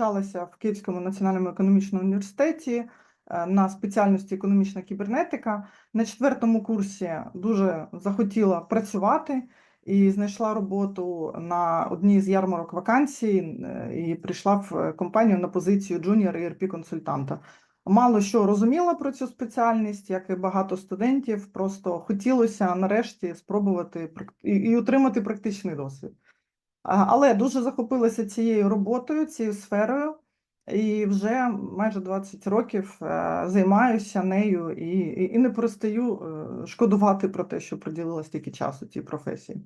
навчалася в Київському національному економічному університеті е, на спеціальності економічна кібернетика. На четвертому курсі дуже захотіла працювати і знайшла роботу на одній з ярмарок вакансій е, і прийшла в компанію на позицію джуніор ERP консультанта. Мало що розуміла про цю спеціальність, як і багато студентів. Просто хотілося нарешті спробувати і отримати практичний досвід. Але дуже захопилася цією роботою, цією сферою, і вже майже 20 років е, займаюся нею і, і, не перестаю е, шкодувати про те, що приділила стільки часу цій професії.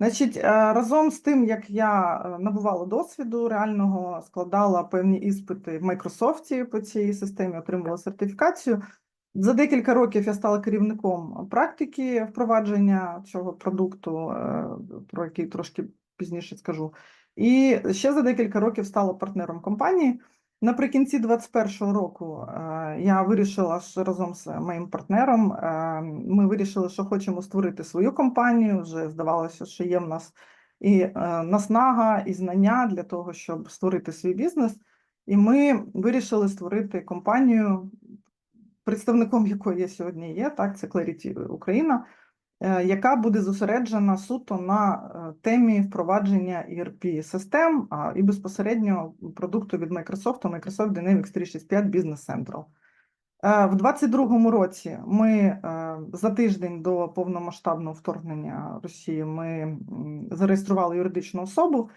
Значить, е, разом з тим, як я набувала досвіду реального, складала певні іспити в Майкрософті по цій системі, отримувала сертифікацію. За декілька років я стала керівником практики впровадження цього продукту, про який трошки пізніше скажу. І ще за декілька років стала партнером компанії. Наприкінці 2021 року е, я вирішила що разом з моїм партнером. е, Ми вирішили, що хочемо створити свою компанію. Вже здавалося, що є в нас і е, наснага, і знання для того, щоб створити свій бізнес. І ми вирішили створити компанію, представником якої я сьогодні є, так, це Clarity Україна, яка буде зосереджена суто на е, темі впровадження ERP систем і безпосередньо продукту від Microsoft, Microsoft Dynamics 365 Business Central. Е, В 2022 році ми е, за тиждень до повномасштабного вторгнення Росії ми зареєстрували юридичну особу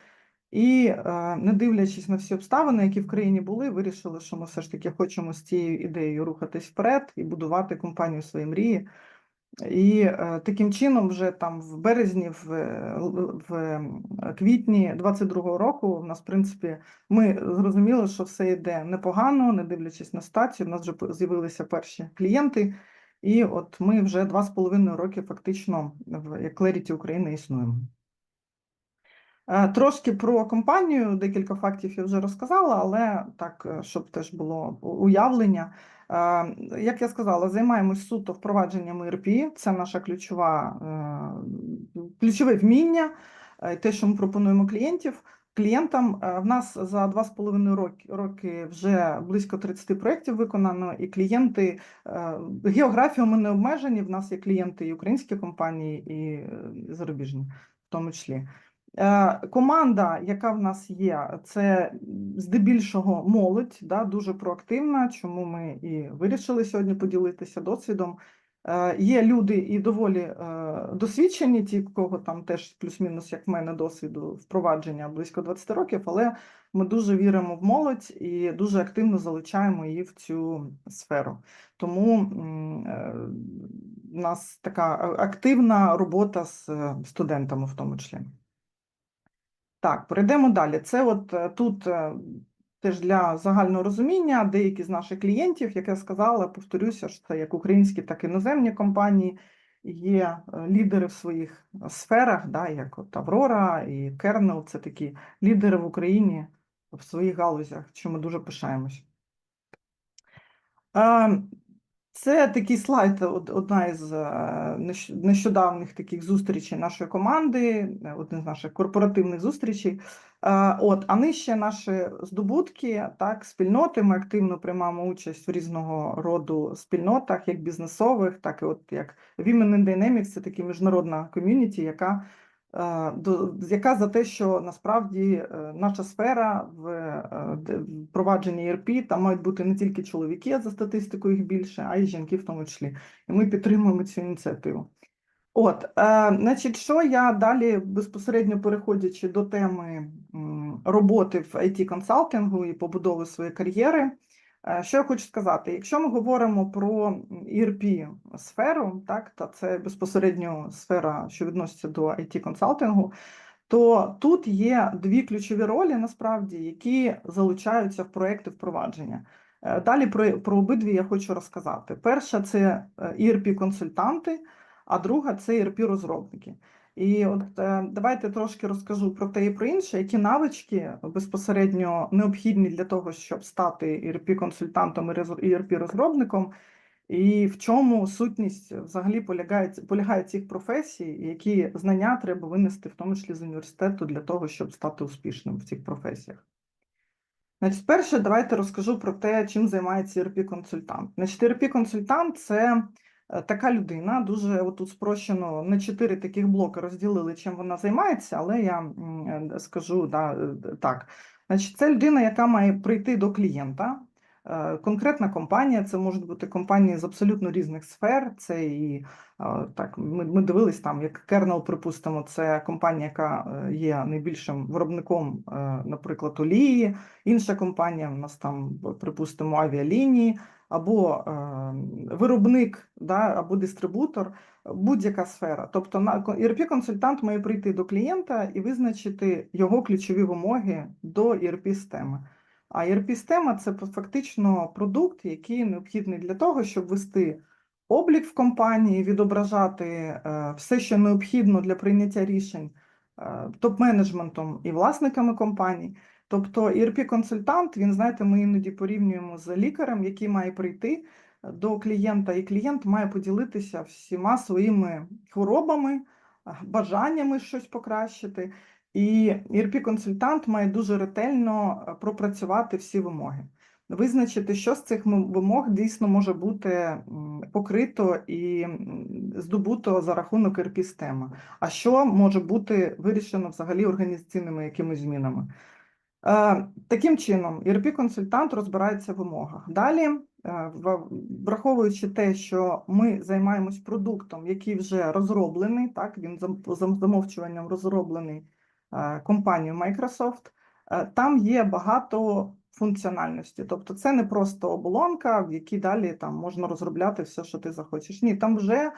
і, е, не дивлячись на всі обставини, які в країні були, вирішили, що ми все ж таки хочемо з цією ідеєю рухатись вперед і будувати компанію своєї мрії. І е, таким чином, вже там в березні, в, е, в квітні 22-го року, в нас, в принципі, ми зрозуміли, що все йде непогано, не дивлячись на стацію. У нас вже з'явилися перші клієнти, і от ми вже два з половиною роки фактично в як Clarity України існуємо. Е, Трошки про компанію, декілька фактів я вже розказала, але так, е, щоб теж було уявлення. Е, Як я сказала, займаємось суто впровадженням ERP, це наша ключова, ключове вміння, те, що ми пропонуємо клієнтів. Клієнтам в нас за два з половиною роки, роки вже близько 30 проєктів виконано, і клієнти географію ми не обмежені. В нас є клієнти і українські компанії, і зарубіжні, в тому числі. Е, Команда, яка в нас є, це здебільшого молодь, да, дуже проактивна, чому ми і вирішили сьогодні поділитися досвідом. Е, Є люди і доволі е, досвідчені, ті, кого там теж плюс-мінус, як в мене, досвіду впровадження близько 20 років, але ми дуже віримо в молодь і дуже активно залучаємо її в цю сферу. Тому у нас така активна робота з студентами в тому числі. Так, перейдемо далі. Це от е, тут е, теж для загального розуміння деякі з наших клієнтів, як я сказала, повторюся, що це як українські, так і іноземні компанії, є е, лідери в своїх сферах, да, як от Аврора і Кернел, це такі лідери в Україні в своїх галузях, що ми дуже пишаємось. Це такий слайд, од- одна із е, нещ- нещодавних таких зустрічей нашої команди, е, один з наших корпоративних зустрічей. Е, От, а нижче наші здобутки, так, спільноти. Ми активно приймаємо участь в різного роду спільнотах, як бізнесових, так і от як Women in Dynamics, це така міжнародна ком'юніті, яка яка за те, що насправді е, наша сфера в е, де- впровадженні ERP, там мають бути не тільки чоловіки, за статистикою їх більше, а й жінки в тому числі. І ми підтримуємо цю ініціативу. От, е, значить, що я далі безпосередньо переходячи до теми роботи в it консалтингу і побудови своєї кар'єри, е, що я хочу сказати, якщо ми говоримо про ERP сферу, так, та це безпосередньо сфера, що відноситься до it консалтингу, то тут є дві ключові ролі, насправді, які залучаються в проекти впровадження. Е, Далі про, про обидві я хочу розказати. Перша це ERP-консультанти, а друга це ERP-розробники. І от е, давайте трошки розкажу про те і про інше, які навички безпосередньо необхідні для того, щоб стати ERP-консультантом і ERP-розробником, і в чому сутність взагалі полягає, полягає цих професій, які знання треба винести, в тому числі з університету, для того, щоб стати успішним в цих професіях. Значить, перше, давайте розкажу про те, чим займається ERP-консультант. Значить, ERP-консультант це е, така людина, дуже отут спрощено на чотири таких блоки розділили, чим вона займається, але я е, скажу да, е, так. Значить, це людина, яка має прийти до клієнта. Е, Конкретна компанія, це можуть бути компанії з абсолютно різних сфер. Це і е, так, ми, ми дивились там, як Kernel, припустимо, це компанія, яка е, є найбільшим виробником, е, наприклад, олії. Інша компанія в нас там, припустимо, авіалінії, або е, виробник, да, або дистрибутор, будь-яка сфера. Тобто на ERP-консультант має прийти до клієнта і визначити його ключові вимоги до ERP-системи. А ERP-система це фактично продукт, який необхідний для того, щоб вести облік в компанії, відображати е, все, що необхідно для прийняття рішень е, топ-менеджментом і власниками компаній. Тобто ERP-консультант, він, знаєте, ми іноді порівнюємо з лікарем, який має прийти до клієнта, і клієнт має поділитися всіма своїми хворобами, бажаннями щось покращити. І ERP-консультант має дуже ретельно пропрацювати всі вимоги, визначити, що з цих вимог дійсно може бути покрито і здобуто за рахунок ERP-системи, а що може бути вирішено взагалі організаційними якимись змінами. Е, Таким чином, ERP-консультант розбирається в вимогах. Далі, е, враховуючи те, що ми займаємось продуктом, який вже розроблений, так, він за за замовчуванням розроблений е, компанією Microsoft, там є багато функціональності. Тобто це не просто оболонка, в якій далі там можна розробляти все, що ти захочеш. Ні, там вже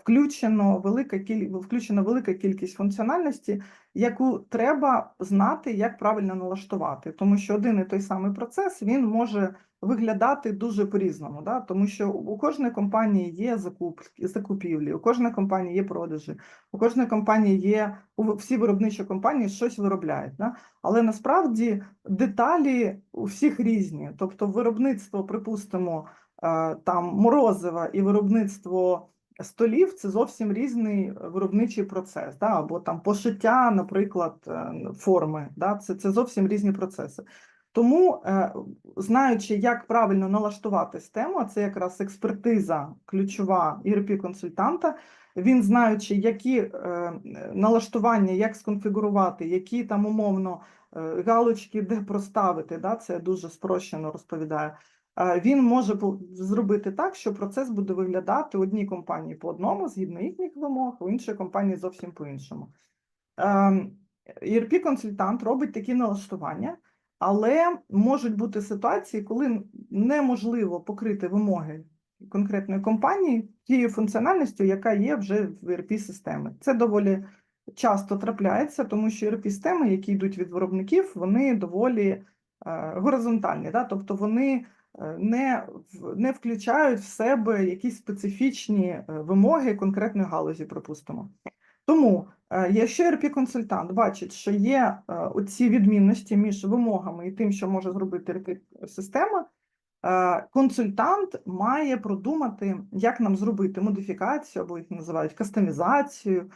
включено велика кіль... включена велика кількість функціональності, яку треба знати, як правильно налаштувати, тому що один і той самий процес він може виглядати дуже по-різному, да? тому що у кожної компанії є закупки, закупівлі, у кожної компанії є продажі, у кожної компанії є у всі виробничі компанії щось виробляють. Да? Але насправді деталі у всіх різні. Тобто, виробництво, припустимо, е, там морозива і виробництво столів це зовсім різний е, виробничий процес, да? або там пошиття, наприклад, е, форми. Да? Це, це зовсім різні процеси. Тому, е, знаючи, як правильно налаштувати а це якраз експертиза ключова ERP-консультанта, він знаючи, які налаштування, як сконфігурувати, які там умовно галочки, де проставити, да? це дуже спрощено розповідаю. Е, Він може зробити так, що процес буде виглядати у одній компанії по одному, згідно їхніх вимог, у іншій компанії зовсім по-іншому. Ем, ERP-консультант робить такі налаштування, але можуть бути ситуації, коли неможливо покрити вимоги конкретної компанії тією функціональністю, яка є вже в ERP-системі. Це доволі часто трапляється, тому що ERP-системи, які йдуть від виробників, вони доволі е, горизонтальні, да? тобто вони не, в- не включають в себе якісь специфічні е, вимоги конкретної галузі, припустимо. Тому, е, якщо ERP-консультант бачить, що є е, оці відмінності між вимогами і тим, що може зробити ERP-система, е, консультант має продумати, як нам зробити модифікацію, або їх називають кастомізацію е,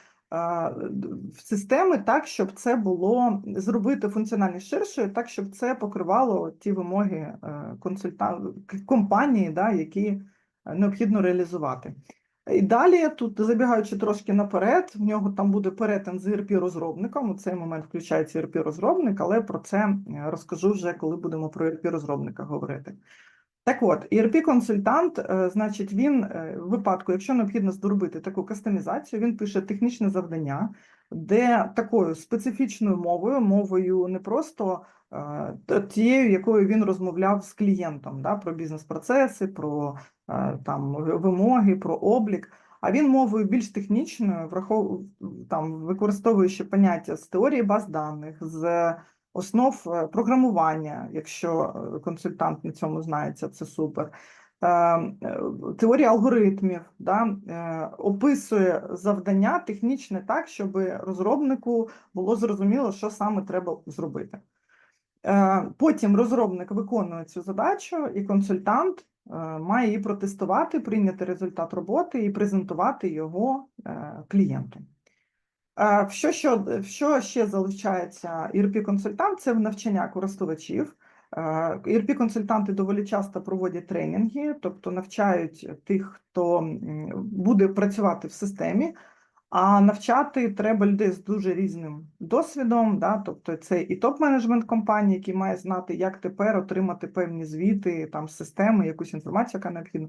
системи так, щоб це було зробити функціональність ширшою, так, щоб це покривало ті вимоги е, компанії, да, які е, необхідно реалізувати. І далі, тут забігаючи трошки наперед, в нього там буде перетин з ERP-розробником. У цей момент включається ERP-розробник, але про це розкажу вже, коли будемо про ERP-розробника говорити. Так от, ERP-консультант, е, значить, він е, в випадку, якщо необхідно зробити таку кастомізацію, він пише технічне завдання, де такою специфічною мовою, мовою не просто е, тією, якою він розмовляв з клієнтом, да, про бізнес-процеси, про там вимоги, про облік. А він мовою більш технічною, врахов... там використовуючи поняття з теорії баз даних, з основ е, програмування, якщо е, консультант на цьому знається, це супер. Е, Теорія алгоритмів да, описує завдання технічне так, щоб розробнику було зрозуміло, що саме треба зробити. Потім розробник виконує цю задачу, і консультант має її протестувати, прийняти результат роботи і презентувати його клієнту. Е, що, що, що ще залучається ERP-консультант? Це в навчання користувачів. ERP-консультанти доволі часто проводять тренінги, тобто навчають тих, хто буде працювати в системі, а навчати треба людей з дуже різним досвідом, да? тобто це і топ-менеджмент компанії, який має знати, як тепер отримати певні звіти, там системи, якусь інформацію, яка необхідна,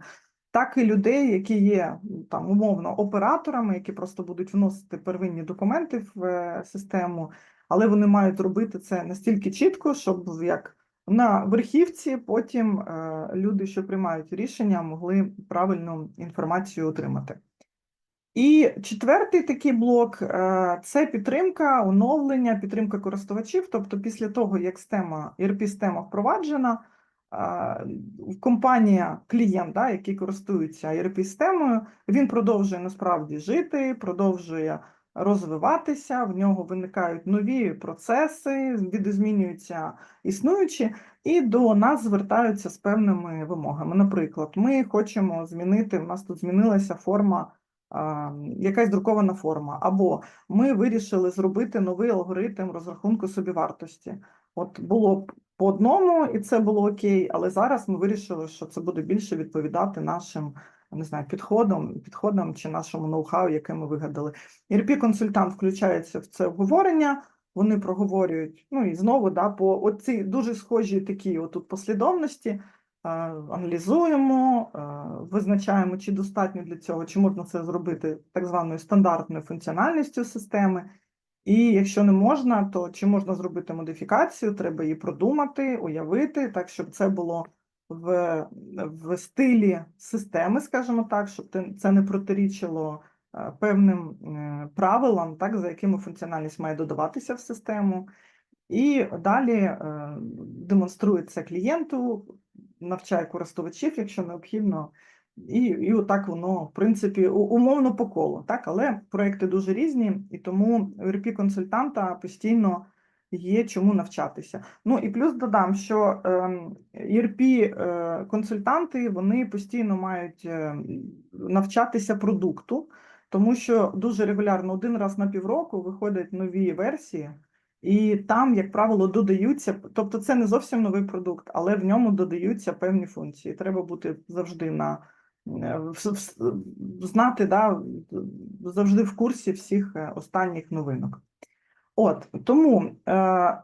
так і людей, які є там умовно операторами, які просто будуть вносити первинні документи в е, систему, але вони мають робити це настільки чітко, щоб як на верхівці потім е, люди, що приймають рішення, могли правильну інформацію отримати. І четвертий такий блок е, це підтримка, оновлення, підтримка користувачів. Тобто, після того, як система ERP-система впроваджена, компанія, клієнт, да, який користується ERP-системою, він продовжує насправді жити, продовжує розвиватися, в нього виникають нові процеси, видозмінюються існуючі, і до нас звертаються з певними вимогами. Наприклад, ми хочемо змінити, в нас тут змінилася форма якась друкована форма, або ми вирішили зробити новий алгоритм розрахунку собівартості. От було по одному, і це було окей, але зараз ми вирішили, що це буде більше відповідати нашим не знаю, підходам, підходам чи нашому ноу-хау, яке ми вигадали. ERP-консультант включається в це обговорення, вони проговорюють, ну і знову да, по оці дуже схожі такі отут послідовності. Аналізуємо, визначаємо, чи достатньо для цього, чи можна це зробити так званою стандартною функціональністю системи. І якщо не можна, то чи можна зробити модифікацію, треба її продумати, уявити, так, щоб це було в, в стилі системи, скажімо так, щоб це не протирічило е, певним е, правилам, так, за якими функціональність має додаватися в систему. І далі е, демонструється клієнту, навчає користувачів, якщо необхідно. І, і отак воно, в принципі, умовно по колу, так? Але проекти дуже різні, і тому у ERP-консультанта постійно є чому навчатися. Ну і плюс додам, що ем, ERP-консультанти вони постійно мають е, навчатися продукту, тому що дуже регулярно один раз на півроку виходять нові версії. І там, як правило, додаються, тобто це не зовсім новий продукт, але в ньому додаються певні функції. Треба бути завжди на е, в- в- знати, да, завжди в курсі всіх е, останніх новинок. От тому е,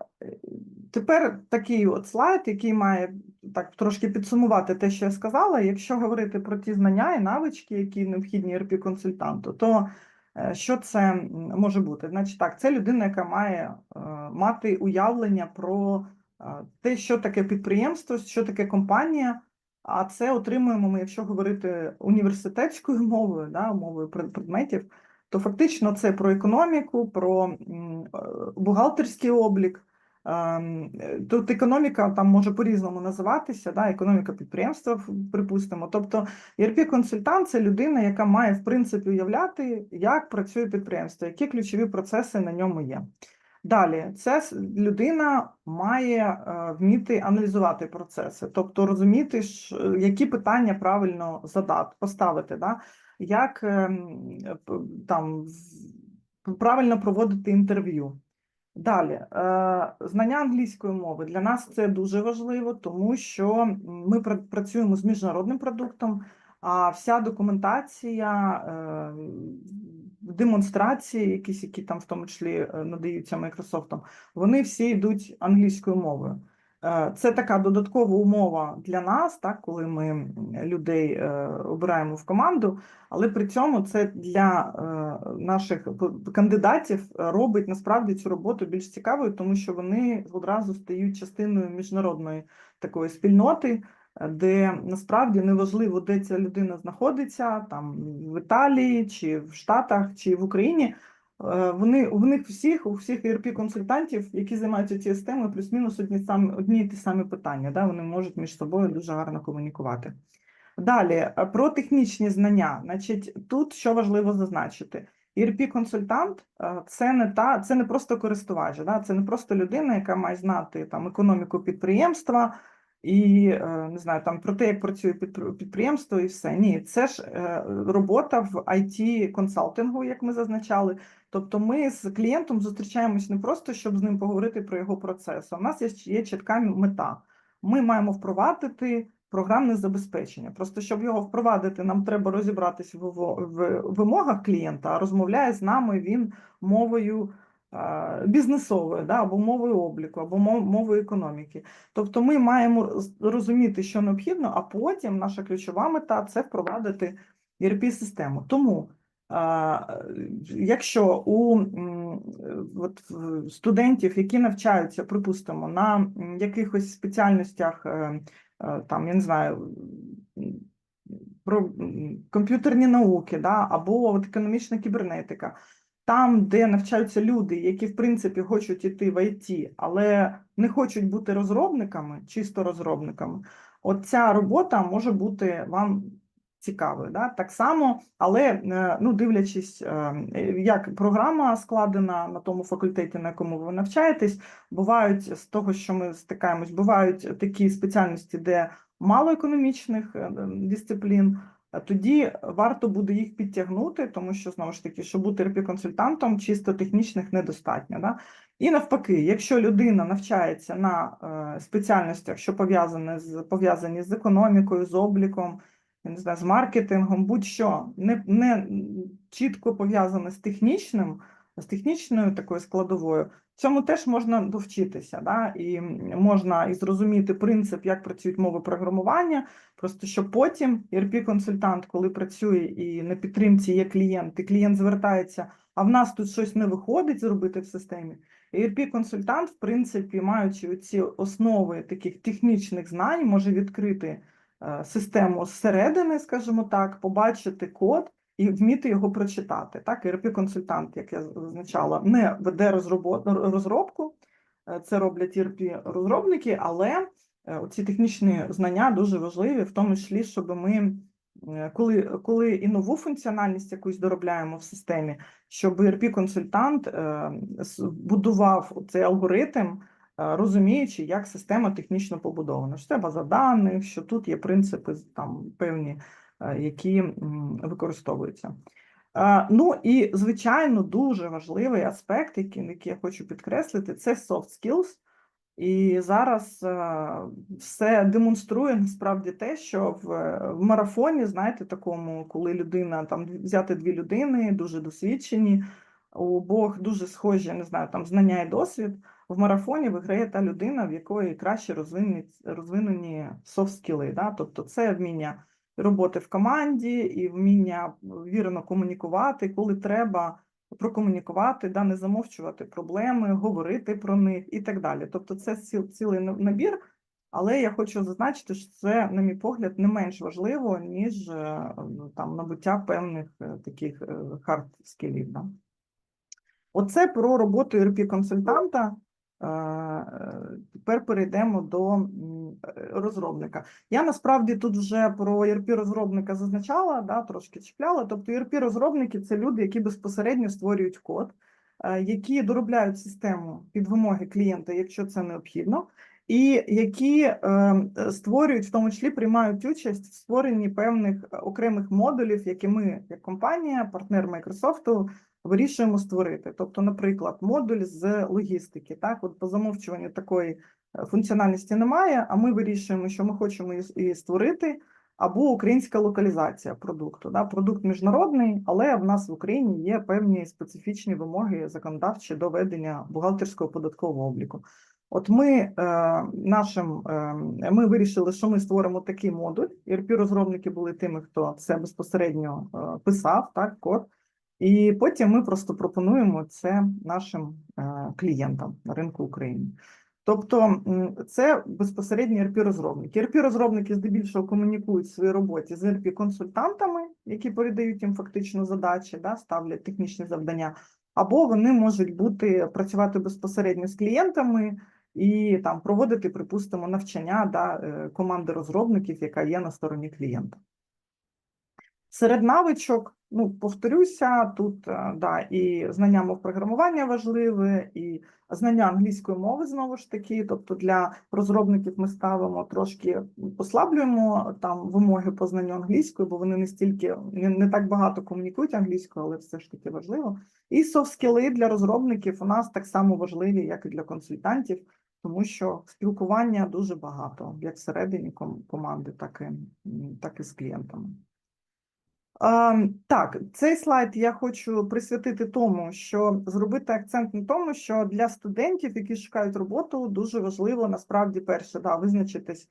тепер такий от слайд, який має так трошки підсумувати те, що я сказала. Якщо говорити про ті знання і навички, які необхідні ERP-консультанту, то е, що це може бути? Значить, так, це людина, яка має е, мати уявлення про е, те, що таке підприємство, що таке компанія. А це отримуємо ми, якщо говорити університетською мовою, да, мовою предметів, то фактично це про економіку, про е, бухгалтерський облік. Ем, е, Тут економіка там може по-різному називатися, да, економіка підприємства, припустимо. Тобто ERP-консультант це людина, яка має в принципі уявляти, як працює підприємство, які ключові процеси на ньому є. Далі, це людина має е, вміти аналізувати процеси, тобто розуміти, які питання правильно задати, поставити, да? як ем, там правильно проводити інтерв'ю. Далі, е, знання англійської мови для нас це дуже важливо, тому що ми працюємо з міжнародним продуктом, а вся документація, е, демонстрації, якісь, які там в тому числі е, надаються Microsoft, вони всі йдуть англійською мовою. Е, Це така додаткова умова для нас, так, коли ми людей е, обираємо в команду, але при цьому це для наших кандидатів робить насправді цю роботу більш цікавою, тому що вони одразу стають частиною міжнародної такої спільноти, де насправді неважливо, де ця людина знаходиться, там в Італії, чи в Штатах, чи в Україні. Е, Вони у них всіх, у всіх ERP-консультантів, які займаються цією системою, плюс-мінус одні самі одні й ті самі питання. Да? Вони можуть між собою дуже гарно комунікувати. Далі е, про технічні знання. Значить, тут що важливо зазначити. ERP-консультант е, це не та це не просто користувач, да? це не просто людина, яка має знати там економіку підприємства і е, не знаю, там про те, як працює підприємство, і все. Ні, це ж е, робота в it консалтингу, як ми зазначали. Тобто, ми з клієнтом зустрічаємось не просто, щоб з ним поговорити про його процес. У нас є, є чітка мета. ми маємо впровадити програмне забезпечення. Просто щоб його впровадити, нам треба розібратися в, вимогах клієнта, а розмовляє з нами він мовою бізнесовою, да, або мовою обліку, або мов- мовою економіки. Тобто ми маємо розуміти, що необхідно, а потім наша ключова мета це впровадити ERP-систему. Тому а, Якщо у от, студентів, які навчаються, припустимо, на якихось спеціальностях, е, е, там, я не знаю, про комп'ютерні науки, да, або от економічна кібернетика, там, де навчаються люди, які, в принципі, хочуть іти в ІТ, але не хочуть бути розробниками, чисто розробниками, от ця робота може бути вам цікавою. Да? Так само, але е, ну, дивлячись, е, як програма складена на тому факультеті, на якому ви навчаєтесь, бувають з того, що ми стикаємось, бувають такі спеціальності, де мало економічних е, дисциплін. Тоді варто буде їх підтягнути, тому що знову ж таки, щоб бути РП-консультантом, чисто технічних недостатньо. Да? І навпаки, якщо людина навчається на е, спеціальностях, що пов'язані з пов'язані з економікою, з обліком, я не знаю, з маркетингом, будь-що не, не чітко пов'язане з технічним, з технічною такою складовою, цьому теж можна довчитися, да? і можна і зрозуміти принцип, як працюють мови програмування, просто щоб потім ERP-консультант, коли працює і на підтримці є клієнт, і клієнт звертається, а в нас тут щось не виходить зробити в системі. ERP-консультант, в принципі, маючи ці основи таких технічних знань, може відкрити е, систему зсередини, скажімо так, побачити код і вміти його прочитати. Так, ERP-консультант, як я зазначала, не веде розробку, е, це роблять ERP-розробники, але е, ці технічні знання дуже важливі, в тому числі, щоб ми, е, коли, коли і нову функціональність якусь доробляємо в системі, щоб ERP-консультант е, будував цей алгоритм, розуміючи, як система технічно побудована. Що це база даних, що тут є принципи там певні, які використовуються. Е, Ну і звичайно, дуже важливий аспект, який, який я хочу підкреслити, це soft skills. І зараз е, все демонструє насправді те, що в, в марафоні, знаєте, такому, коли людина там взяти дві людини, дуже досвідчені, у обох дуже схожі, не знаю, там знання і досвід. В марафоні виграє та людина, в якої краще розвинені, розвинені софт-скіли. Да? Тобто це вміння роботи в команді і вміння вірно комунікувати, коли треба прокомунікувати, да, не замовчувати проблеми, говорити про них і так далі. Тобто це ціл- цілий набір, але я хочу зазначити, що це, на мій погляд, не менш важливо, ніж е, ну, там набуття певних е, таких хард скілів. Да. Оце про роботу ERP-консультанта. Тепер перейдемо до е, розробника. Я насправді тут вже про ERP-розробника зазначала, да, трошки чіпляла. Тобто ERP-розробники це люди, які безпосередньо створюють код, е, які доробляють систему під вимоги клієнта, якщо це необхідно, і які е, створюють, в тому числі приймають участь в створенні певних окремих модулів, які ми, як компанія, партнер Microsoft, вирішуємо створити. Тобто, наприклад, модуль з логістики. Так, от по замовчуванню такої е, функціональності немає, а ми вирішуємо, що ми хочемо її- створити, або українська локалізація продукту. Да? Продукт міжнародний, але в нас в Україні є певні специфічні вимоги законодавчі до ведення бухгалтерського податкового обліку. От ми е, нашим е, ми вирішили, що ми створимо такий модуль. ERP-розробники були тими, хто це безпосередньо е, писав, так, код. І потім ми просто пропонуємо це нашим е, клієнтам на ринку України. Тобто це безпосередньо ERP-розробники. ERP-розробники здебільшого комунікують в своїй роботі з ERP-консультантами, які передають їм фактично задачі, да, ставлять технічні завдання, або вони можуть бути працювати безпосередньо з клієнтами і там проводити, припустимо, навчання да, е, команди розробників, яка є на стороні клієнта. Серед навичок, ну, повторюся, тут е, да, і знання мов програмування важливе, і знання англійської мови знову ж таки. Тобто для розробників ми ставимо трошки послаблюємо там вимоги по знанню англійської, бо вони не стільки не, не так багато комунікують англійською, але все ж таки важливо. І софт-скіли для розробників у нас так само важливі, як і для консультантів. тому що спілкування дуже багато, як всередині команди, так і, так і з клієнтами. Ем, Так, цей слайд я хочу присвятити тому, що зробити акцент на тому, що для студентів, які шукають роботу, дуже важливо насправді перше, да, визначитись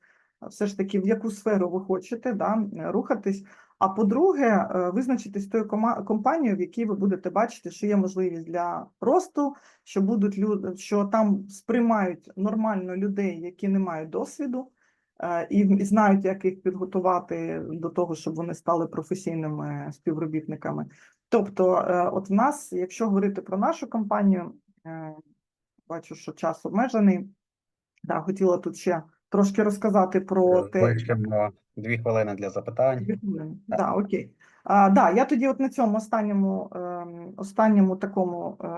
все ж таки, в яку сферу ви хочете да, е, рухатись. А по-друге, е, визначитись тою компанією, в якій ви будете бачити, що є можливість для росту, що будуть люди, що там сприймають нормально людей, які не мають досвіду, е, і, і знають, як їх підготувати до того, щоб вони стали професійними співробітниками. Тобто, е, от в нас, якщо говорити про нашу компанію, е, бачу, що час обмежений. Да, хотіла тут ще трошки розказати про те, дві хвилини для запитань. Дві хвилини. Да, окей. А, да, я тоді от на цьому останньому, ем, останньому такому е,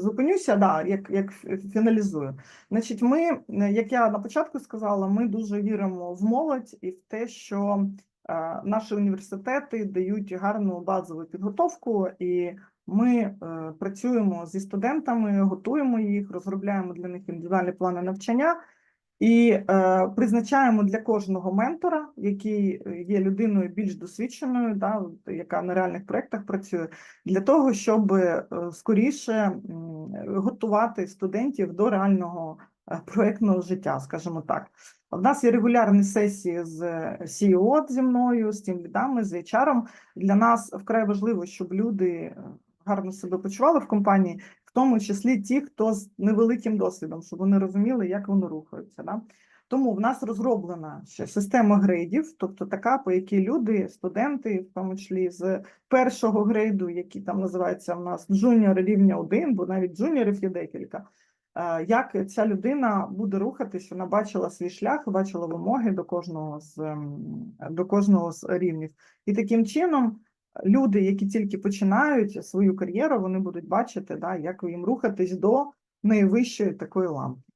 зупинюся, да, як, як фіналізую. Значить, ми, е, як я на початку сказала, ми дуже віримо в молодь і в те, що е, наші університети дають гарну базову підготовку, і ми е, працюємо зі студентами, готуємо їх, розробляємо для них індивідуальні плани навчання. І е, призначаємо для кожного ментора, який е, є людиною більш досвідченою, да, яка на реальних проєктах працює, для того, щоб е, скоріше готувати студентів до реального е, проєктного життя, скажімо так. У нас є регулярні сесії з CEO зі мною, з тим лідами, з HR. Для нас вкрай важливо, щоб люди гарно себе почували в компанії, тому числі ті, хто з невеликим досвідом, щоб вони розуміли, як вони рухаються. Да? Тому в нас розроблена ще система грейдів, тобто така, по якій люди, студенти, в тому числі з першого грейду, який там називається в нас джуніор рівня 1, бо навіть джуніорів є декілька. е, Як ця людина буде рухатись, вона бачила свій шлях, бачила вимоги до кожного з до кожного з рівнів, і таким чином люди, які тільки починають свою кар'єру, вони будуть бачити, да, як їм рухатись до найвищої такої лампи.